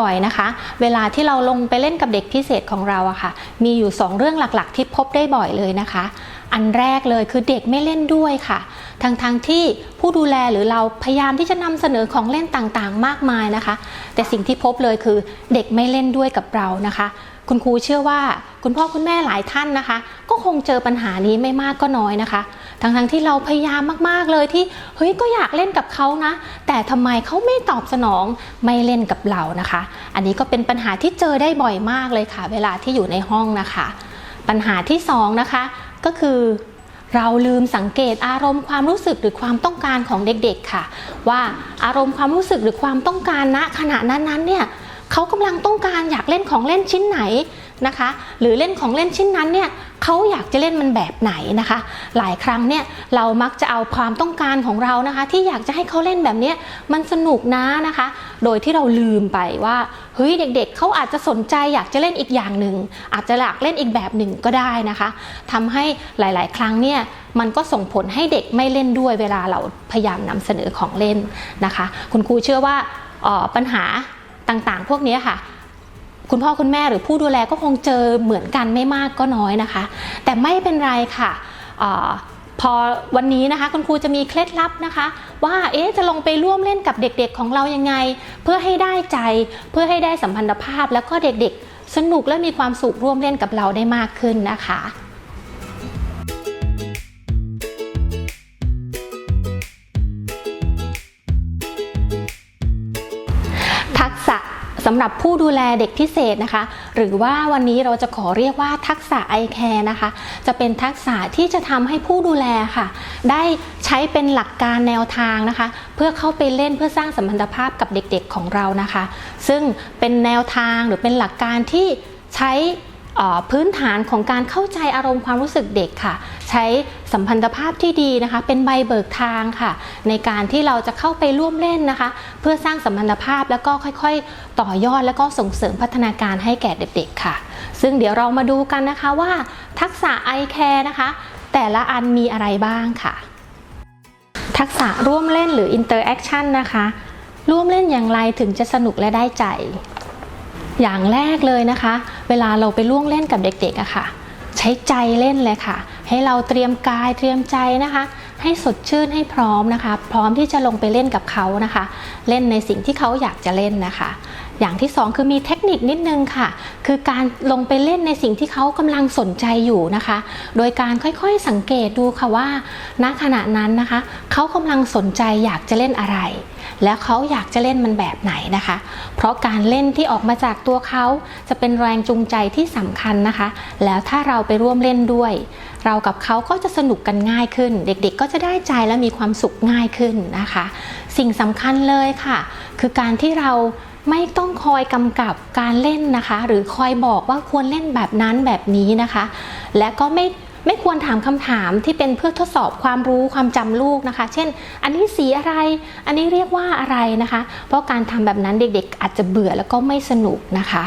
บ่อยๆนะคะ เวลาที่เราลงไปเล่นกับเด็กพิเศษของเราอะค่ะ มีอยู่ 2 เรื่องหลักๆ ที่พบได้บ่อยเลยนะคะ อันแรกเลยคือเด็กไม่เล่นด้วยค่ะทั้งๆทที่ผู้ดูแลหรือเราพยายามที่จะนำเสนอของเล่นต่างๆ มากมายนะคะ แต่สิ่งที่พบเลยคือเด็กไม่เล่นด้วยกับเรานะคะ คุณครูเชื่อว่าคุณพ่อคุณแม่หลายท่านนะคะ ก็คงเจอปัญหานี้ไม่มากก็น้อยนะคะ ทั้งๆที่เราพยายามมากๆเลยที่เฮ้ยก็อยากเล่นกับเขานะ แต่ทำไมเขาไม่ตอบสนองไม่เล่นกับเรานะคะ อันนี้ก็เป็นปัญหาที่เจอได้บ่อยมากเลยค่ะ เวลาที่อยู่ในห้องนะคะ ปัญหาที่สองนะคะก็คือเราลืมสังเกตอารมณ์ความรู้สึกหรือความต้องการของเด็กๆค่ะ ว่าอารมณ์ความรู้สึกหรือความต้องการณขณะนั้นๆเนี่ย เขากำลังต้องการอยากเล่นของเล่นชิ้นไหนนะคะ หรือเล่นของเล่นชิ้นนั้นเนี่ยเขาอยากจะเล่นมันแบบไหนนะคะ หลายครั้งเนี่ยเรามักจะเอาความต้องการของเรานะคะ ที่อยากจะให้เขาเล่นแบบนี้มันสนุกนะนะคะ โดยที่เราลืมไปว่าเฮ้ยเด็กๆเขาอาจจะสนใจอยากจะเล่นอีกอย่างหนึ่งอาจจะอยากเล่นอีกแบบหนึ่งก็ได้นะคะทำให้หลายๆ ครั้งเนี่ยมันก็ส่งผลให้เด็กไม่เล่นด้วยเวลาเราพยายามนำเสนอของเล่นนะคะ คุณครูเชื่อว่าออปัญหา ต่างๆ พวกนี้ค่ะ คุณพ่อคุณแม่หรือผู้ดูแลก็คงเจอเหมือนกันไม่มากก็น้อยนะคะ แต่ไม่เป็นไรค่ะออพอวันนี้นะคะคุณครูจะมีเคล็ดลับนะคะ ว่าเอ๊ะจะลงไปร่วมเล่นกับเด็กๆของเรายังไง เพื่อให้ได้ใจ เพื่อให้ได้สัมพันธภาพ แล้วก็เด็กๆ สนุกและมีความสุขร่วมเล่นกับเราได้มากขึ้นนะคะ สำหรับผู้ดูแลเด็กพิเศษนะคะ หรือว่าวันนี้เราจะขอเรียกว่าทักษะ i care นะคะ จะเป็นทักษะที่จะทำให้ผู้ดูแลค่ะ ได้ใช้เป็นหลักการแนวทางนะคะ เพื่อเข้าไปเล่นเพื่อสร้างสัมพันธภาพกับเด็กๆของเรานะคะ ซึ่งเป็นแนวทางหรือเป็นหลักการที่ใช้ พื้นฐานของการเข้าใจอารมณ์ความรู้สึกเด็กค่ะ ใช้สัมพันธภาพที่ดีนะคะ เป็นใบเบิกทางค่ะ ในการที่เราจะเข้าไปร่วมเล่นนะคะ เพื่อสร้างสัมพันธภาพแล้วก็ค่อยๆ ต่อยอดแล้วก็ส่งเสริมพัฒนาการให้แก่เด็ก ๆ ค่ะ ซึ่งเดี๋ยวเรามาดูกันนะคะว่าทักษะ i care นะคะ แต่ละอันมีอะไรบ้างค่ะ ทักษะร่วมเล่นหรือ interaction นะคะ ร่วมเล่นอย่างไรถึงจะสนุกและได้ใจ อย่างแรกเลยนะคะ เวลาเราไปล่วงเล่นกับเด็กๆอะค่ะ ใช้ใจเล่นเลยค่ะ ให้เราเตรียมกายเตรียมใจนะคะ ให้สดชื่นให้พร้อมนะคะ พร้อมที่จะลงไปเล่นกับเขานะคะ เล่นในสิ่งที่เขาอยากจะเล่นนะคะ อย่างที่สองคือมีเทคนิคนิดนึงค่ะ คือการลงไปเล่นในสิ่งที่เขากำลังสนใจอยู่นะคะ โดยการค่อยๆสังเกตดูค่ะว่า ณขณะนั้นนะคะเขากำลังสนใจอยากจะเล่นอะไร แล้วเขาอยากจะเล่นมันแบบไหนนะคะ เพราะการเล่นที่ออกมาจากตัวเขาจะเป็นแรงจูงใจที่สำคัญนะคะ แล้วถ้าเราไปร่วมเล่นด้วย เรากับเขาก็จะสนุกกันง่ายขึ้น เด็กๆ ก็จะได้ใจและมีความสุขง่ายขึ้นนะคะ สิ่งสำคัญเลยค่ะ คือการที่เรา ไม่ต้องคอยกำกับการเล่นนะคะ หรือคอยบอกว่าควรเล่นแบบนั้นแบบนี้นะคะ และก็ไม่ไม่ควรถามคำถามที่เป็นเพื่อทดสอบความรู้ความจำลูกนะคะ เช่น อันนี้สีอะไร อันนี้เรียกว่าอะไรนะคะ เพราะการทำแบบนั้นเด็กๆ อาจจะเบื่อแล้วก็ไม่สนุกนะคะ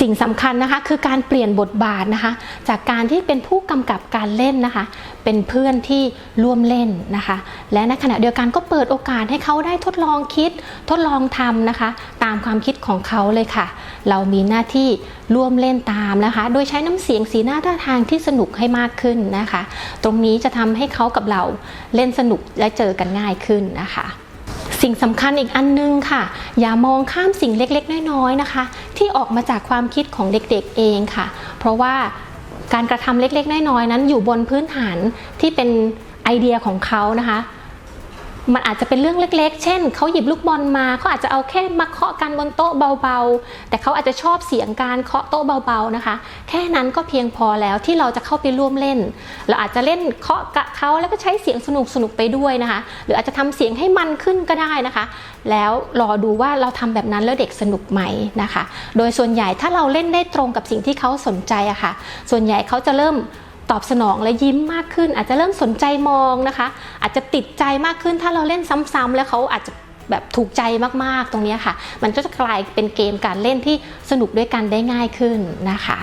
สิ่งสำคัญนะคะคือการเปลี่ยนบทบาทนะคะ จากการที่เป็นผู้กำกับการเล่นนะคะ เป็นเพื่อนที่ร่วมเล่นนะคะ และในขณะเดียวกันก็เปิดโอกาสให้เขาได้ทดลองคิด ทดลองทำนะคะ ตามความคิดของเขาเลยค่ะ เรามีหน้าที่ร่วมเล่นตามนะคะ โดยใช้น้ำเสียงสีหน้าท่าทางที่สนุกให้มากขึ้นนะคะ ตรงนี้จะทำให้เขากับเราเล่นสนุกและเจอกันง่ายขึ้นนะคะ สิ่งสำคัญอีกอันนึงค่ะ อย่ามองข้ามสิ่งเล็กๆ น้อยๆนะคะ ที่ออกมาจากความคิดของเด็กๆเองค่ะ เพราะว่าการกระทำเล็กๆ น้อยๆนั้นอยู่บนพื้นฐานที่เป็นไอเดียของเขานะคะ มันอาจจะเป็นเรื่องเล็ก ๆ เช่นเขาหยิบลูกบอลมาเขาอาจจะเอาแค่มาเคาะกันบนโต๊ะเบาๆ แต่เขาอาจจะชอบเสียงการเคาะโต๊ะเบาๆนะคะ แค่นั้นก็เพียงพอแล้วที่เราจะเข้าไปร่วมเล่น เราอาจจะเล่นเคาะกะเขาแล้วก็ใช้เสียงสนุกสนุกไปด้วยนะคะ หรืออาจจะทำเสียงให้มันขึ้นก็ได้นะคะ แล้วรอดูว่าเราทำแบบนั้นแล้วเด็กสนุกไหมนะคะ โดยส่วนใหญ่ถ้าเราเล่นได้ตรงกับสิ่งที่เขาสนใจอะค่ะ ส่วนใหญ่เขาจะเริ่ม ตอบสนองและยิ้มมากขึ้น อาจจะเริ่มสนใจมองนะคะ อาจจะติดใจมากขึ้นถ้าเราเล่นซ้ำๆแล้วเขาอาจจะแบบถูกใจมากๆตรงนี้ค่ะ มันก็จะกลายเป็นเกมการเล่นที่สนุกด้วยกันได้ง่ายขึ้นนะคะ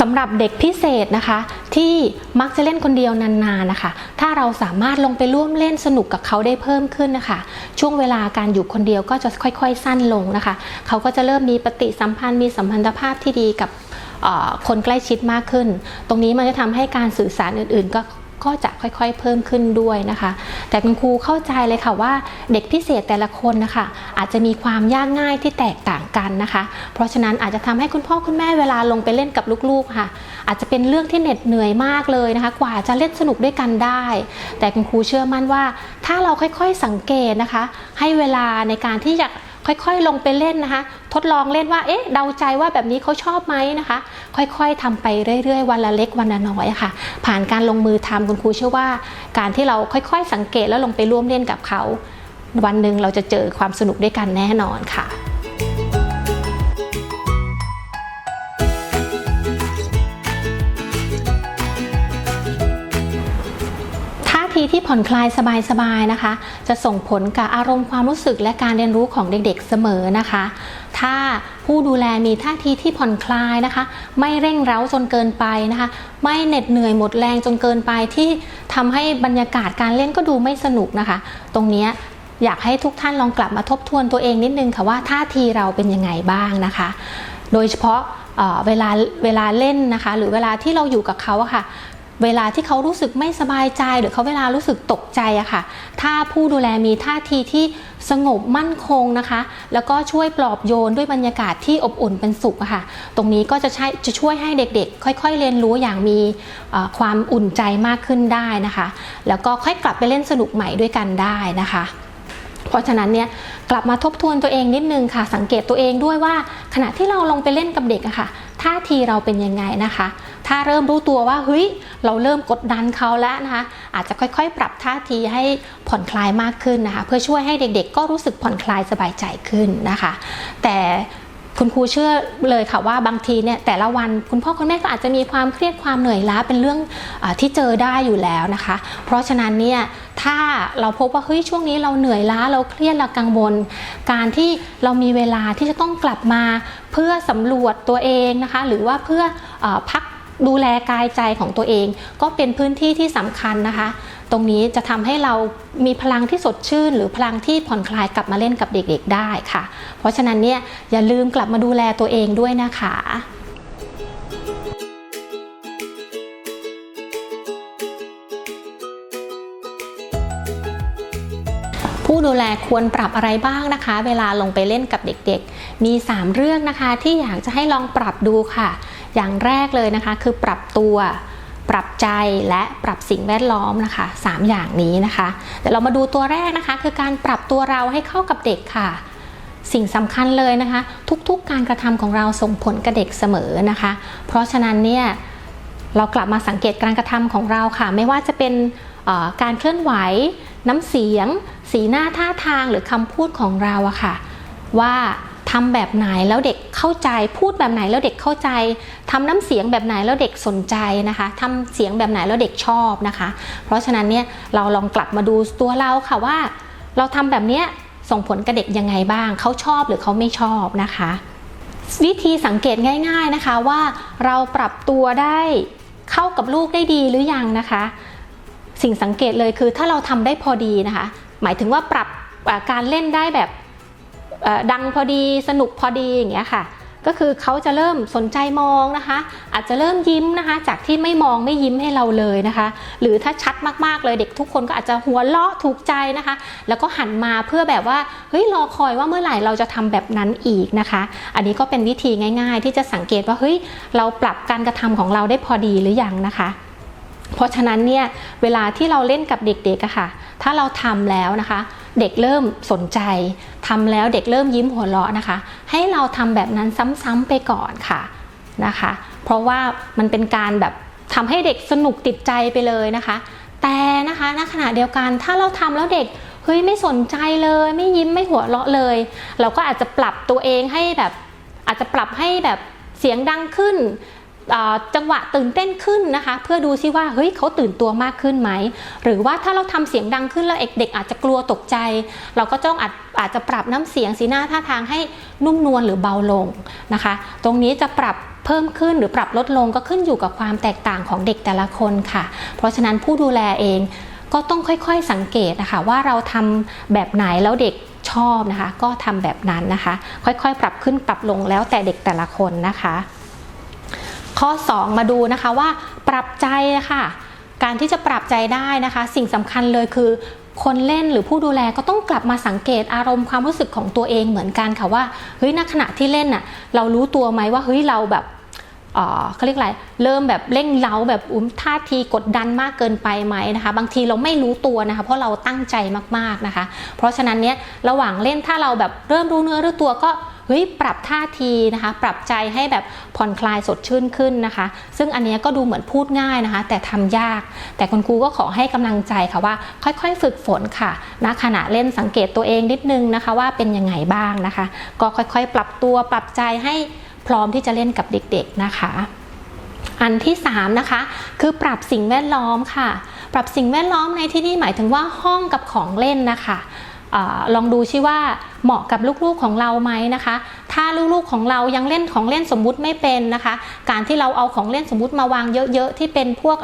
สำหรับเด็กพิเศษนะคะ ที่มักจะเล่นคนเดียวนานๆนะคะ ถ้าเราสามารถลงไปร่วมเล่นสนุกกับเขาได้เพิ่มขึ้นนะคะ ช่วงเวลาการอยู่คนเดียวก็จะค่อยๆ สั้นลงนะคะ เขาก็จะเริ่มมีปฏิสัมพันธ์มีสัมพันธภาพที่ดีกับ คนใกล้ชิดมากขึ้น ตรงนี้มันจะทำให้การสื่อสารอื่น ๆ ก็ก็จะค่อยๆ เพิ่มขึ้นด้วยนะคะ แต่คุณครูเข้าใจเลยค่ะว่าเด็กพิเศษแต่ละคนนะคะ อาจจะมีความยากง่ายที่แตกต่างกันนะคะ เพราะฉะนั้นอาจจะทำให้คุณพ่อคุณแม่เวลาลงไปเล่นกับลูกๆค่ะ อาจจะเป็นเรื่องที่เหน็ดเหนื่อยมากเลยนะคะ กว่าจะเล่นสนุกด้วยกันได้ แต่คุณครูเชื่อมั่นว่า ถ้าเราค่อยๆสังเกตนะคะ ให้เวลาในการที่จะ ค่อยๆลงไปเล่นนะคะ ทดลองเล่นว่าเอ๊ะเดาใจว่าแบบนี้เขาชอบไหมนะคะ ค่อยๆทำไปเรื่อยๆ วันละเล็กวันละน้อยะค่ะ ผ่านการลงมือทำคุณครูเชื่อว่า การที่เราค่อยๆ สังเกตแล้วลงไปร่วมเล่นกับเขา วันหนึ่งเราจะเจอความสนุกด้วยกันแน่นอนค่ะีที่ผ่อนคลายสบายๆนะคะ จะส่งผลกับอารมณ์ความรู้สึกและการเรียนรู้ของเด็กๆเสมอนะคะ ถ้าผู้ดูแลมีท่าทีที่ผ่อนคลายนะคะ ไม่เร่งเร้าจนเกินไปนะคะ ไม่เหน็ดเหนื่อยหมดแรงจนเกินไปที่ทำให้บรรยากาศการเล่นก็ดูไม่สนุกนะคะ ตรงนี้อยากให้ทุกท่านลองกลับมาทบทวนตัวเองนิดนึงค่ะว่าท่าทีเราเป็นยังไงบ้างนะคะ โดยเฉพาะเอ่อเวลาเวลาเล่นนะคะ หรือเวลาที่เราอยู่กับเขาอะค่ะ เวลาที่เขารู้สึกไม่สบายใจหรือเขาเวลารู้สึกตกใจอะค่ะ ถ้าผู้ดูแลมีท่าทีที่สงบมั่นคงนะคะ แล้วก็ช่วยปลอบโยนด้วยบรรยากาศที่อบอุ่นเป็นสุขอะค่ะ ตรงนี้ก็จะใช้จะช่วยให้เด็กๆ ค่อย ๆ เรียนรู้อย่างมีความอุ่นใจมากขึ้นได้นะคะ แล้วก็ค่อยกลับไปเล่นสนุกใหม่ด้วยกันได้นะคะเพราะฉะนั้นเนี่ยกลับมาทบทวนตัวเองนิดนึงค่ะ สังเกตตัวเองด้วยว่า ขณะที่เราลงไปเล่นกับเด็กอะค่ะท่าทีเราเป็นยังไงนะคะ ถ้าเริ่มรู้ตัวว่าเฮ้ยเราเริ่มกดดันเขาแล้วนะคะ อาจจะค่อยๆ ปรับท่าทีให้ผ่อนคลายมากขึ้นนะคะ เพื่อช่วยให้เด็กๆ ก็รู้สึกผ่อนคลายสบายใจขึ้นนะคะ แต่คุณครูเชื่อเลยค่ะว่าบางทีเนี่ยแต่ละวันคุณพ่อคุณแม่ก็อาจจะมีความเครียดความเหนื่อยล้าเป็นเรื่องอที่เจอได้อยู่แล้วนะคะ เพราะฉะนั้นเนี่ยถ้าเราพบว่าเฮ้ยช่วงนี้เราเหนื่อยล้าเราเครียดเรากังวล การที่เรามีเวลาที่จะต้องกลับมาเพื่อสำรวจตัวเองนะคะ หรือว่าเพื่ออพัก ดูแลกายใจของตัวเอง ก็เป็นพื้นที่ที่สำคัญนะคะ ตรงนี้จะทำให้เรามีพลังที่สดชื่น หรือพลังที่ผ่อนคลายกลับมาเล่นกับเด็กๆได้ค่ะ เพราะฉะนั้นเนี่ยอย่าลืมกลับมาดูแลตัวเองด้วยนะคะผู้ดูแลควรปรับอะไรบ้างนะคะ เวลาลงไปเล่นกับเด็กๆ มี 3 เรื่องนะคะที่อยากจะให้ลองปรับดูค่ะ อย่างแรกเลยนะคะคือปรับตัวปรับใจและปรับสิ่งแวดล้อมนะคะ 3 อย่างนี้นะคะเดี๋ยวเรามาดูตัวแรกนะคะ คือการปรับตัวเราให้เข้ากับเด็กค่ะ สิ่งสำคัญเลยนะคะ ทุกๆการกระทำของเราส่งผลกับเด็กเสมอนะคะ เพราะฉะนั้นเนี่ยเรากลับมาสังเกตการกระทำของเราค่ะ ไม่ว่าจะเป็นการเคลื่อนไหว น้ำเสียง สีหน้าท่าทางหรือคำพูดของเราอะค่ะ ว่า ทำแบบไหนแล้วเด็กเข้าใจ พูดแบบไหนแล้วเด็กเข้าใจทำน้ำเสียงแบบไหนแล้วเด็กสนใจนะคะทำเสียงแบบไหนแล้วเด็กชอบนะคะ เพราะฉะนั้นเนี่ยเราลองกลับมาดูตัวเราค่ะว่า เราทำแบบเนี้ยส่งผลกับเด็กยังไงบ้าง เขาชอบหรือเขาไม่ชอบนะคะ วิธีสังเกตง่าย ๆนะคะว่าเราปรับตัวได้เข้ากับลูกได้ดีหรือยังนะคะ สิ่งสังเกตเลยคือถ้าเราทำได้พอดีนะคะ หมายถึงว่าปรับการเล่นได้แบบ ดังพอดีสนุกพอดีอย่างเงี้ยค่ะ ก็คือเขาจะเริ่มสนใจมองนะคะ อาจจะเริ่มยิ้มนะคะ จากที่ไม่มองไม่ยิ้มให้เราเลยนะคะ หรือถ้าชัดมากๆเลยเด็กทุกคนก็อาจจะหัวเราะถูกใจนะคะ แล้วก็หันมาเพื่อแบบว่าเฮ้ยรอคอยว่าเมื่อไหร่เราจะทำแบบนั้นอีกนะคะ อันนี้ก็เป็นวิธีง่าย ๆ ที่จะสังเกตว่าเฮ้ยเราปรับการกระทำของเราได้พอดีหรือยังนะคะ เพราะฉะนั้นเนี่ยเวลาที่เราเล่นกับเด็กๆอะค่ะ ถ้าเราทำแล้วนะคะ เด็กเริ่มสนใจทำแล้วเด็กเริ่มยิ้มหัวเราะนะคะ ให้เราทำแบบนั้นซ้ำๆไปก่อนค่ะนะคะ เพราะว่ามันเป็นการแบบทำให้เด็กสนุกติดใจไปเลยนะคะ แต่นะคะณขณะเดียวกันถ้าเราทำแล้วเด็กเฮ้ยไม่สนใจเลยไม่ยิ้มไม่หัวเราะเลย เราก็อาจจะปรับตัวเองให้แบบอาจจะปรับให้แบบเสียงดังขึ้น จังหวะตื่นเต้นขึ้นนะคะ เพื่อดูซิว่าเฮ้ยเขาตื่นตัวมากขึ้นไหม หรือว่าถ้าเราทำเสียงดังขึ้นแล้วเด็กๆอาจจะกลัวตกใจ เราก็ต้องอาจอาจจะปรับน้ำเสียงสีหน้าท่าทางให้นุ่มนวลหรือเบาลงนะคะ ตรงนี้จะปรับเพิ่มขึ้นหรือปรับลดลงก็ขึ้นอยู่กับความแตกต่างของเด็กแต่ละคนค่ะ เพราะฉะนั้นผู้ดูแลเองก็ต้องค่อยๆสังเกตนะคะว่าเราทำแบบไหนแล้วเด็กชอบนะคะ ก็ทำแบบนั้นนะคะ ค่อยๆ ปรับขึ้นปรับลงแล้วแต่เด็กแต่ละคนนะคะ ข้อ 2 มาดูนะคะว่าปรับใจค่ะ การที่จะปรับใจได้นะคะ สิ่งสำคัญเลยคือคนเล่นหรือผู้ดูแลก็ต้องกลับมาสังเกตอารมณ์ความรู้สึกของตัวเองเหมือนกันค่ะว่าเฮ้ยณขณะที่เล่นน่ะเรารู้ตัวไหมว่าเฮ้ยเราแบบเอ่อเขาเรียกอะไร เริ่มแบบเร่งเร้าแบบอุ้มท่าทีกดดันมากเกินไปไหมนะคะ บางทีเราไม่รู้ตัวนะคะ เพราะเราตั้งใจมากๆนะคะ เพราะฉะนั้นเนี้ยระหว่างเล่นถ้าเราแบบเริ่มรู้เนื้อรู้ตัวก็ เฮ้ยปรับท่าทีนะคะ ปรับใจให้แบบผ่อนคลายสดชื่นขึ้นนะคะ ซึ่งอันนี้ก็ดูเหมือนพูดง่ายนะคะ แต่ทำยาก แต่คุณครูก็ขอให้กำลังใจค่ะว่า ค่อยๆ ฝึกฝนค่ะณขณะเล่นสังเกตตัวเองนิดนึงนะคะ ว่าเป็นยังไงบ้างนะคะ ก็ค่อยๆ ปรับตัวปรับใจให้พร้อมที่จะเล่นกับเด็กๆนะคะอันที่3นะคะคือปรับสิ่งแวดล้อมค่ะ ปรับสิ่งแวดล้อมในที่นี้หมายถึงว่าห้องกับของเล่นนะคะ ลองดูชิว่าเหมาะกับลูกๆของเราไหมนะคะ ถ้าลูกๆของเรายังเล่นของเล่นสมมุติไม่เป็นนะคะ การที่เราเอาของเล่นสมมุติมาวางเยอะๆ ที่เป็นพวก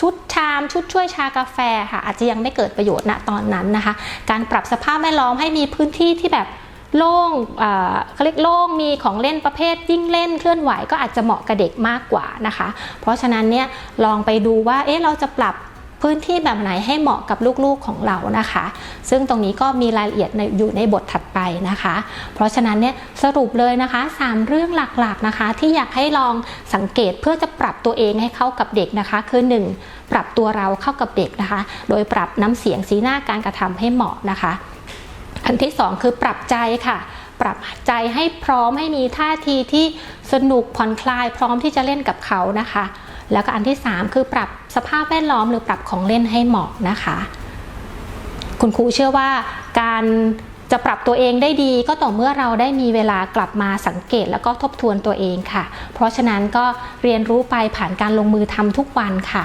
ชุดชามชุดช่วยชากาแฟค่ะอาจจะยังไม่เกิดประโยชน์ณตอนนั้นนะคะ การปรับสภาพแวดล้อมให้มีพื้นที่ที่แบบโล่งเอ่อเขาเรียกโล่ง มีของเล่นประเภทวิ่งเล่นเคลื่อนไหวก็อาจจะเหมาะกับเด็กมากกว่านะคะ เพราะฉะนั้นเนี่ยลองไปดูว่า เอ๊ะ เราจะปรับ พื้นที่แบบไหนให้เหมาะกับลูกๆของเรานะคะ ซึ่งตรงนี้ก็มีรายละเอียดอยู่ในบทถัดไปนะคะ เพราะฉะนั้นเนี่ยสรุปเลยนะคะ 3 เรื่องหลักๆนะคะ ที่อยากให้ลองสังเกตเพื่อจะปรับตัวเองให้เข้ากับเด็กนะคะ คือ 1 ปรับตัวเราเข้ากับเด็กนะคะ โดยปรับน้ำเสียงสีหน้าการกระทำให้เหมาะนะคะ อันที่ 2 คือปรับใจค่ะปรับใจให้พร้อมให้มีท่าทีที่สนุกผ่อนคลายพร้อมที่จะเล่นกับเขานะคะ แล้วก็อันที่ 3 คือปรับสภาพแวดล้อมหรือปรับของเล่นให้เหมาะนะคะ คุณครูเชื่อว่าการจะปรับตัวเองได้ดีก็ต่อเมื่อเราได้มีเวลากลับมาสังเกตแล้วก็ทบทวนตัวเองค่ะ เพราะฉะนั้นก็เรียนรู้ไปผ่านการลงมือทำทุกวันค่ะ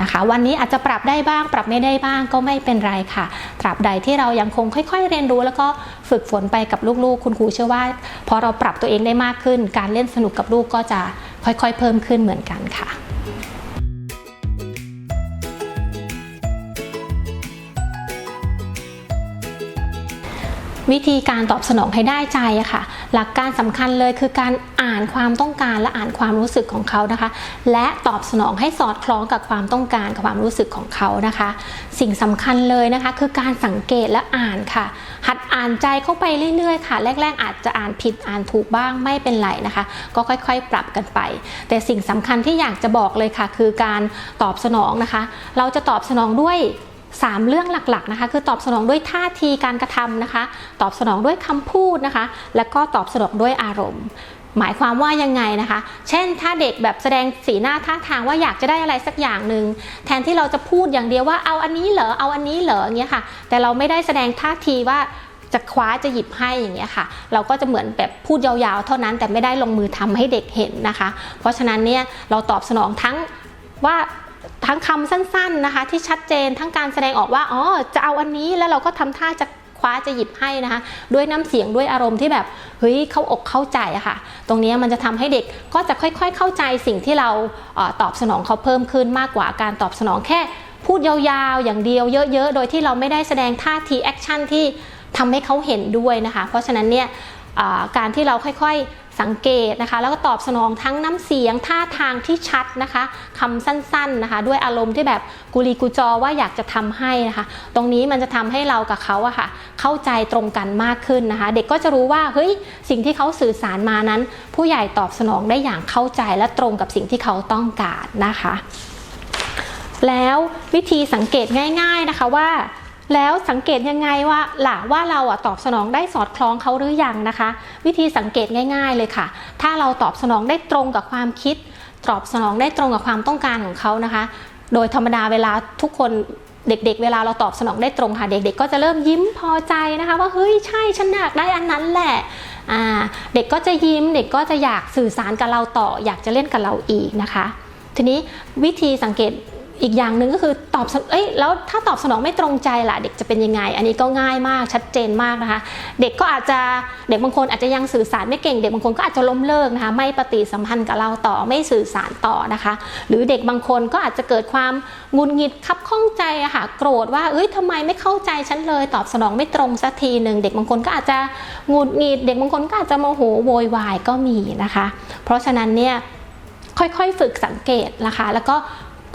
นะคะวันนี้อาจจะปรับได้บ้าง ปรับไม่ได้บ้างก็ไม่เป็นไรค่ะ ตราบใดที่เรายังคงค่อย ๆ เรียนรู้ แล้วก็ฝึกฝนไปกับลูกๆ คุณครูเชื่อว่า พอเราปรับตัวเองได้มากขึ้น การเล่นสนุกกับลูกก็จะค่อยๆ เพิ่มขึ้นเหมือนกันค่ะ วิธีการตอบสนองให้ได้ใจอะค่ะ หลักการสำคัญเลยคือการอ่านความต้องการและอ่านความรู้สึกของเขานะคะ และตอบสนองให้สอดคล้องกับความต้องการกับความรู้สึกของเขานะคะ สิ่งสำคัญเลยนะคะ คือการสังเกตและอ่านค่ะ หัดอ่านใจเข้าไปเรื่อยๆค่ะ แรก ๆ อาจจะอ่านผิดอ่านถูกบ้างไม่เป็นไรนะคะ ก็ค่อยๆ ปรับกันไป แต่สิ่งสำคัญที่อยากจะบอกเลยค่ะ คือการตอบสนองนะคะ เราจะตอบสนองด้วย 3 เรื่องหลักๆนะคะคือตอบสนองด้วยท่าทีการกระทำนะคะ ตอบสนองด้วยคำพูดนะคะ แล้วก็ตอบสนองด้วยอารมณ์หมายความว่ายังไงนะคะ เช่น ถ้าเด็กแบบแสดงสีหน้าท่าทางว่าอยากจะได้อะไรสักอย่างหนึ่งแทนที่เราจะพูดอย่างเดียวว่าเอาอันนี้เหรอ เอาอันนี้เหรออย่างเงี้ยค่ะ แต่เราไม่ได้แสดงท่าทีว่าจะคว้าจะหยิบให้อย่างเงี้ยค่ะ เราก็จะเหมือนแบบพูดยาวๆ เท่านั้นแต่ไม่ได้ลงมือทำให้เด็กเห็นนะคะ เพราะฉะนั้นเนี่ยเราตอบสนองทั้งว่า ทั้งคำสั้นๆนะคะ ที่ชัดเจนทั้งการแสดงออกว่าอ๋อจะเอาอันนี้แล้วเราก็ทำท่าจะคว้าจะหยิบให้นะคะ ด้วยน้ำเสียงด้วยอารมณ์ที่แบบเฮ้ยเข้าอกเข้าใจอะค่ะ ตรงนี้มันจะทำให้เด็กก็จะค่อยๆ เข้าใจสิ่งที่เราอตอบสนองเขาเพิ่มขึ้นมากกว่าการตอบสนองแค่พูดยาวๆ อย่างเดียวเยอะๆ โดยที่เราไม่ได้แสดงท่าทีแอคชั่นที่ทำให้เขาเห็นด้วยนะคะ เพราะฉะนั้นเนี่ยการที่เราค่อยๆ สังเกตนะคะ แล้วก็ตอบสนองทั้งน้ำเสียงท่าทางที่ชัดนะคะคำสั้นๆนะคะ ด้วยอารมณ์ที่แบบกุลีกุจอว่าอยากจะทำให้นะคะ ตรงนี้มันจะทำให้เรากับเขาอะค่ะ เข้าใจตรงกันมากขึ้นนะคะ เด็กก็จะรู้ว่าเฮ้ยสิ่งที่เขาสื่อสารมานั้น ผู้ใหญ่ตอบสนองได้อย่างเข้าใจและตรงกับสิ่งที่เขาต้องการนะคะ แล้ววิธีสังเกตง่าย ๆนะคะว่า แล้วสังเกตยังไงว่าล่ะว่าเราอะตอบสนองได้สอดคล้องเขาหรือยังนะคะ วิธีสังเกตง่าย ๆเลยค่ะ ถ้าเราตอบสนองได้ตรงกับความคิด ตอบสนองได้ตรงกับความต้องการของเขานะคะ โดยธรรมดาเวลาทุกคนเด็กๆเวลาเราตอบสนองได้ตรงค่ะ เด็ก ๆ ก็จะเริ่มยิ้มพอใจนะคะ ว่าเฮ้ยใช่ฉันอยากได้อันนั้นแหละเด็กก็จะยิ้มเด็กก็จะอยากสื่อสารกับเราต่อ อยากจะเล่นกับเราอีกนะคะ ทีนี้วิธีสังเกต อีกอย่างหนึ่งก็คือตอบเอ้ยแล้วถ้าตอบสนองไม่ตรงใจล่ะเด็กจะเป็นยังไง อันนี้ก็ง่ายมากชัดเจนมากนะคะ เด็กก็อาจจะเด็กบางคนอาจจะยังสื่อสารไม่เก่ง เด็กบางคนก็อาจจะล้มเลิกนะคะไม่ปฏิสัมพันธ์กับเราต่อไม่สื่อสารต่อนะคะ หรือเด็กบางคนก็อาจจะเกิดความงุนงิดคับข้องใจอะค่ะโกรธว่าเอ้ยทำไมไม่เข้าใจฉันเลย ตอบสนองไม่ตรงสักทีหนึ่งเด็กบางคนก็อาจจะงุดหงิด เด็กบางคนก็อาจจะโมโหโวยวายก็มีนะคะ เพราะฉะนั้นเนี่ยค่อยๆ ฝึกสังเกตนะคะ แล้วก็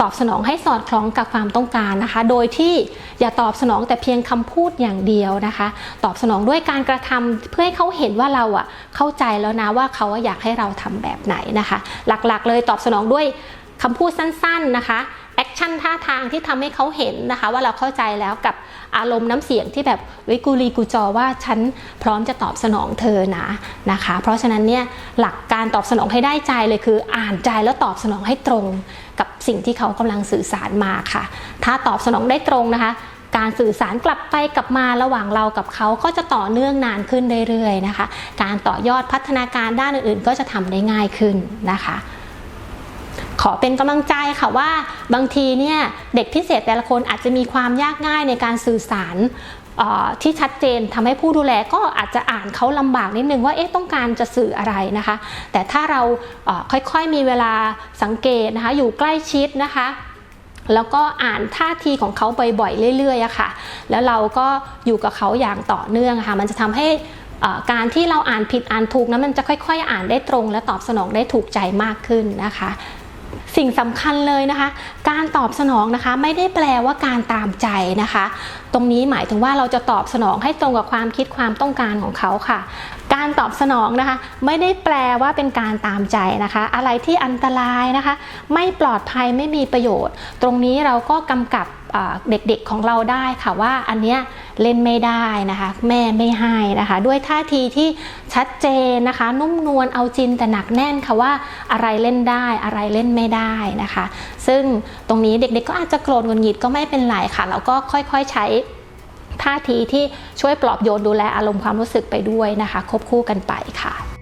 ตอบสนองให้สอดคล้องกับความต้องการนะคะ โดยที่อย่าตอบสนองแต่เพียงคำพูดอย่างเดียวนะคะ ตอบสนองด้วยการกระทำเพื่อให้เขาเห็นว่าเราอะเข้าใจแล้วนะว่าเขาอยากให้เราทำแบบไหนนะคะ หลักๆ เลยตอบสนองด้วยคำพูดสั้น ๆนะคะ ชั่นท่าทางที่ทำให้เขาเห็นนะคะ ว่าเราเข้าใจแล้วกับอารมณ์น้ำเสียงที่แบบวิกูลีกูจอว่าฉันพร้อมจะตอบสนองเธอนะนะคะ เพราะฉะนั้นเนี่ยหลักการตอบสนองให้ได้ใจเลยคือ อ่านใจแล้วตอบสนองให้ตรงกับสิ่งที่เขากำลังสื่อสารมาค่ะ ถ้าตอบสนองได้ตรงนะคะการสื่อสารกลับไปกลับมาระหว่างเรากับเขาก็จะต่อเนื่องนานขึ้นเรื่อยๆนะคะ การต่อยอดพัฒนาการด้านอื่นๆ ก็จะทำได้ง่ายขึ้นนะคะ ขอเป็นกำลังใจค่ะว่าบางทีเนี่ยเด็กพิเศษแต่ละคนอาจจะมีความยากง่ายในการสื่อสารที่ชัดเจนทำให้ผู้ดูแลก็อาจจะอ่านเขาลำบากนิดนึงว่าเอ๊ะต้องการจะสื่ออะไรนะคะ แต่ถ้าเราค่อค่อยๆมีเวลาสังเกตนะคะอยู่ใกล้ชิดนะคะแล้วก็อ่านท่าทีของเขาบ่อยๆเรื่อยๆอะค่ะ แล้วเราก็อยู่กับเขาอย่างต่อเนื่องะค่ะ มันจะทำให้การที่เราอ่านผิดอ่านถูกนะมันจะค่อย ๆ อ่านได้ตรง และตอบสนองได้ถูกใจมากขึ้นนะคะ สิ่งสำคัญเลยนะคะ การตอบสนองนะคะไม่ได้แปลว่าการตามใจนะคะ ตรงนี้หมายถึงว่าเราจะตอบสนองให้ตรงกับความคิดความต้องการของเขาค่ะ การตอบสนองนะคะ ไม่ได้แปลว่าเป็นการตามใจนะคะ อะไรที่อันตรายนะคะ ไม่ปลอดภัยไม่มีประโยชน์ ตรงนี้เราก็กำกับเด็กๆของเราได้ค่ะว่าอันเนี้ย เล่นไม่ได้นะคะ แม่ไม่ให้นะคะ ด้วยท่าทีที่ชัดเจนนะคะ นุ่มนวลเอาจรินแต่หนักแน่นค่ะว่าอะไรเล่นได้อะไรเล่นไม่ได้นะคะ ซึ่งตรงนี้เด็กๆก็อาจจะโกรธงุนหงิดก็ไม่เป็นไรค่ะแล้วก็ค่อยๆใช้ท่าทีที่ช่วยปลอบโยนดูแลอารมณ์ความรู้สึกไปด้วยนะคะ ควบคู่กันไปค่ะ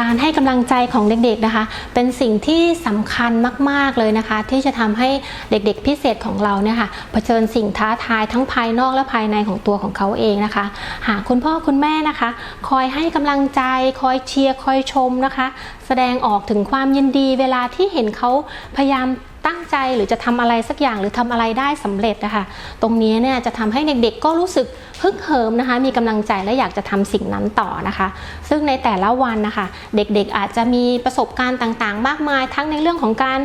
การให้กำลังใจของเด็กๆนะคะ เป็นสิ่งที่สำคัญมากๆเลยนะคะ ที่จะทำให้เด็กๆพิเศษของเราเนี่ยค่ะเผชิญสิ่งท้าทายทั้งภายนอกและภายในของตัวของเขาเองนะคะ หากคุณพ่อคุณแม่นะคะ คอยให้กำลังใจคอยเชียร์คอยชมนะคะ แสดงออกถึงความยินดีเวลาที่เห็นเขาพยายาม ตั้งใจหรือจะทำอะไรสักอย่างหรือทำอะไรได้สำเร็จนะคะตรงนี้เนี่ยจะทำให้เด็กๆ ก็รู้สึกฮึกเหิมนะคะ มีกำลังใจและอยากจะทำสิ่งนั้นต่อนะคะ ซึ่งในแต่ละวันนะคะเด็กๆอาจจะมีประสบการณ์ต่างๆ มากมาย ทั้งในเรื่องของการ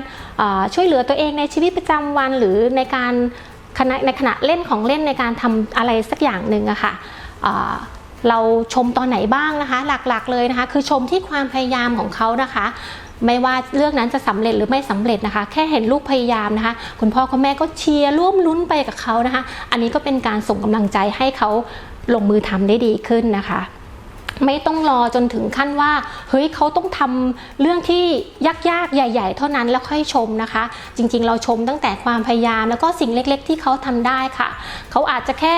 ช่วยเหลือตัวเองในชีวิตประจำวัน หรือในการขณะในขณะเล่นของเล่นในการทำอะไรสักอย่างหนึ่งอะค่ะเอ่อเราชมตอนไหนบ้างนะคะ หลักๆเลยนะคะ คือชมที่ความพยายามของเขานะคะ ไม่ว่าเรื่องนั้นจะสำเร็จหรือไม่สำเร็จนะคะ แค่เห็นลูกพยายามนะคะ คุณพ่อคุณแม่ก็เชียร์ร่วมลุ้นไปกับเขานะคะ อันนี้ก็เป็นการส่งกำลังใจให้เขาลงมือทำได้ดีขึ้นนะคะ ไม่ต้องรอจนถึงขั้นว่าเฮ้ยเขาต้องทำเรื่องที่ยากๆ ใหญ่ ๆ เท่านั้นแล้วค่อยชมนะคะ จริงๆ เราชมตั้งแต่ความพยายาม แล้วก็สิ่งเล็ก ๆ ที่เขาทำได้ค่ะ เขาอาจจะแค่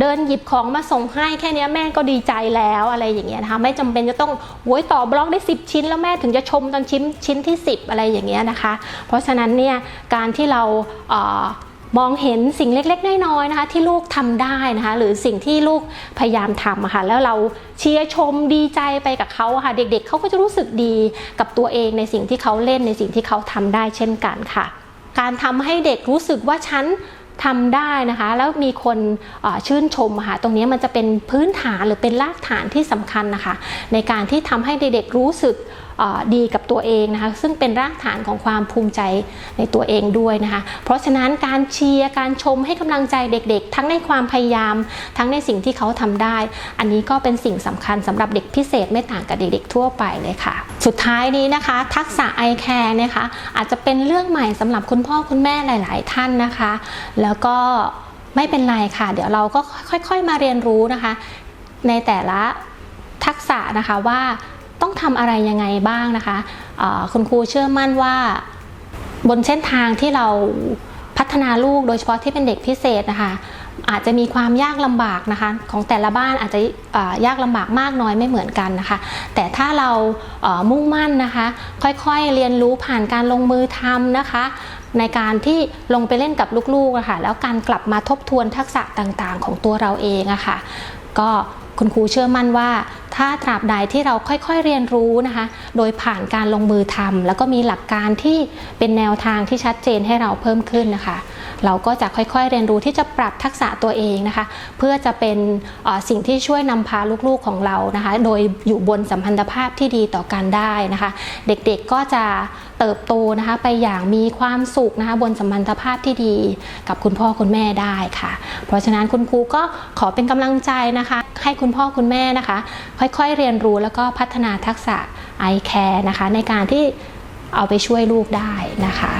เดินหยิบของมาส่งให้แค่เนี้ยแม่ก็ดีใจแล้วอะไรอย่างเงี้ยนะคะไม่จำเป็นจะต้องโวยต่อบล็อกได้ 10 ชิ้น แล้วแม่ถึงจะชมตอนชิ้นชิ้นที่ 10 อะไรอย่างเงี้ยนะคะ เพราะฉะนั้นเนี่ยการที่เรามองเห็นสิ่งเล็กๆ น้อยๆนะคะ ที่ลูกทำได้นะคะ หรือสิ่งที่ลูกพยายามทำค่ะแล้วเราเชียร์ชมดีใจไปกับเขาค่ะ เด็กๆเขาก็จะรู้สึกดีกับตัวเองในสิ่งที่เขาเล่นในสิ่งที่เขาทำได้เช่นกันค่ะ การทำให้เด็กรู้สึกว่าฉัน ทำได้นะคะ แล้วมีคนชื่นชมค่ะตรงนี้มันจะเป็นพื้นฐานหรือเป็นรากฐานที่สำคัญนะคะ ในการที่ทำให้เด็กๆรู้สึก ดีกับตัวเองนะคะซึ่งเป็นรากฐานของความภูมิใจในตัวเองด้วยนะคะเพราะฉะนั้นการเชียร์การชมให้กำลังใจเด็กๆ ทั้งในความพยายาม ทั้งในสิ่งที่เขาทำได้ อันนี้ก็เป็นสิ่งสำคัญสำหรับเด็กพิเศษไม่ต่างกับเด็กๆทั่วไปเลยค่ะ สุดท้ายนี้นะคะ ทักษะ i care นะคะอาจจะเป็นเรื่องใหม่สำหรับคุณพ่อคุณแม่หลาย ๆ ท่านนะคะ แล้วก็ไม่เป็นไรค่ะ เดี๋ยวเราก็ค่อยๆมาเรียนรู้นะคะ ในแต่ละทักษะนะคะว่า ต้องทำอะไรยังไงบ้างนะคะคุณครูเชื่อมั่นว่า บนเส้นทางที่เราพัฒนาลูกโดยเฉพาะที่เป็นเด็กพิเศษนะคะอาจจะมีความยากลำบากนะคะ ของแต่ละบ้านอาจจะยากลำบากมากน้อยไม่เหมือนกันนะคะ แต่ถ้าเรามุ่งมั่นนะคะ ค่อยๆเรียนรู้ผ่านการลงมือทำนะคะ ในการที่ลงไปเล่นกับลูกๆะค่ะแล้วการกลับมาทบทวนทักษะต่างๆ ของตัวเราเองอะค่ะก็ คุณครูเชื่อมั่นว่า ถ้าตราบใดที่เราค่อยๆเรียนรู้นะคะ โดยผ่านการลงมือทำแล้วก็มีหลักการที่เป็นแนวทางที่ชัดเจนให้เราเพิ่มขึ้นนะคะ เราก็จะค่อยๆ เรียนรู้ที่จะปรับทักษะตัวเองนะคะ เพื่อจะเป็นสิ่งที่ช่วยนำพาลูกๆของเรานะคะ โดยอยู่บนสัมพันธภาพที่ดีต่อกันได้นะคะ เด็กๆก็จะเติบโตนะคะไปอย่างมีความสุขนะคะบนสัมพันธภาพที่ดี กับคุณพ่อคุณแม่ได้ค่ะ เพราะฉะนั้นคุณครูก็ขอเป็นกำลังใจนะคะ ให้คุณพ่อคุณแม่นะคะ ค่อยๆเรียนรู้แล้วก็พัฒนาทักษะ i care นะคะในการที่เอาไปช่วยลูกได้นะคะ